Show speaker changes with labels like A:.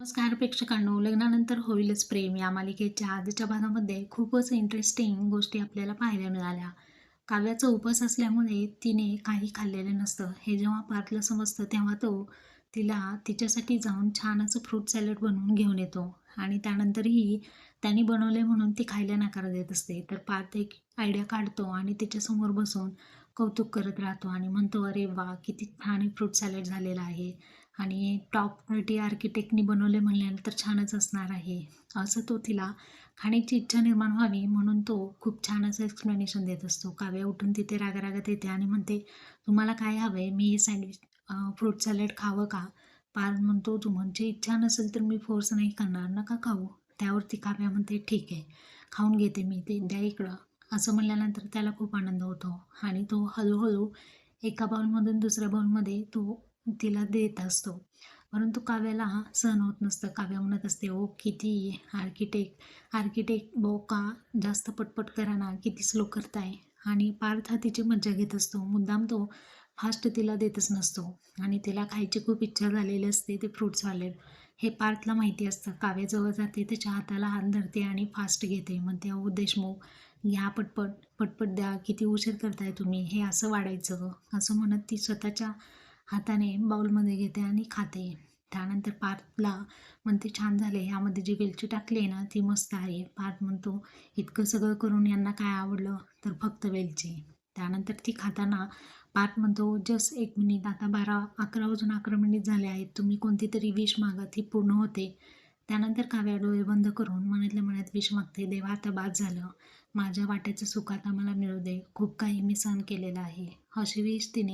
A: नमस्कार प्रेक्षकांनो. लग्नानंतर होईलच प्रेम. या मालिकेच्या आजच्या भागामध्ये खूपच इंटरेस्टिंग गोष्टी आपल्याला पाहायला मिळाल्या. काव्याचा उपास असल्यामुळे तिने काही खाल्लेलं नसतं. हे जेव्हा पार्थला समजतं तेव्हा तो तिला तिच्यासाठी जाऊन छान असं फ्रूट सॅलड बनवून घेऊन येतो. आणि त्यानंतरही त्यांनी बनवले म्हणून ती खायला नकार देत असते. तर पार्थ एक आयडिया काढतो आणि तिच्यासमोर बसून कौतुक करत राहतो आणि म्हणतो अरे वा किती छान फ्रूट सॅलड झालेला आहे. आणि टॉप क्वालिटी आर्किटेक्टनी बनवले म्हणल्यानंतर छानच असणार आहे. असं तो तिला खाण्याची इच्छा निर्माण व्हावी म्हणून तो खूप छान असं एक्सप्लेनेशन देत असतो. काव्या उठून तिथे रागारागत येते आणि म्हणते तुम्हाला काय हवं आहे मी हे सँडविच फ्रूट सॅलड खावं का? पार म्हणतो तुमची म्हणजे इच्छा नसेल तर मी फोर्स नाही करणार. नका खाऊ. त्यावरती काव्या म्हणते ठीक आहे खाऊन घेते मी ते द्या इकडं. असं म्हणल्यानंतर त्याला खूप आनंद होतो आणि तो हळूहळू एका बाउलमधून दुसऱ्या बाउलमध्ये तो तिला देत असतो. परंतु काव्याला हा सहन होत नसतं. काव्या म्हणत असते ओ किती आर्किटेक्ट आर्किटेक्ट बो का जास्त पटपट करा ना किती स्लो करताय. आणि पार्थ हा तिची मज्जा घेत असतो. मुद्दाम तो फास्ट तिला देतच नसतो. आणि तिला खायची खूप इच्छा झालेली असते ते फ्रुट्सवाले हे पार्थला माहिती असतं. काव्याजवळ जाते त्याच्या हाताला हात धरते आणि फास्ट घेते. म्हणते ओ देशमुख घ्या पटपट पटपट द्या. किती उशीर करताय तुम्ही? हे असं वाढायचं. असं म्हणत ती स्वतःच्या हाताने बाऊलमध्ये घेते आणि खाते. त्यानंतर पार्थला म्हणते छान झाले ह्यामध्ये जी वेलची टाकली आहे ना ती मस्त आहे. पार्थ म्हणतो इतकं सगळं करून यांना काय आवडलं? तर फक्त वेलची. त्यानंतर ती खाताना पार्थ म्हणतो जस्ट एक मिनिट आता बारा अकरा वाजून अकरा मिनिट झाले आहेत. तुम्ही कोणती तरी विश मागा ती पूर्ण होते. त्यानंतर काव्या डोळे बंद करून मनातल्या मनात विष मागते देवा आता बाद झालं. माझ्या वाट्याचं सुख आता मला मिळू दे. खूप काही मी सहन केलेलं आहे. अशी विष तिने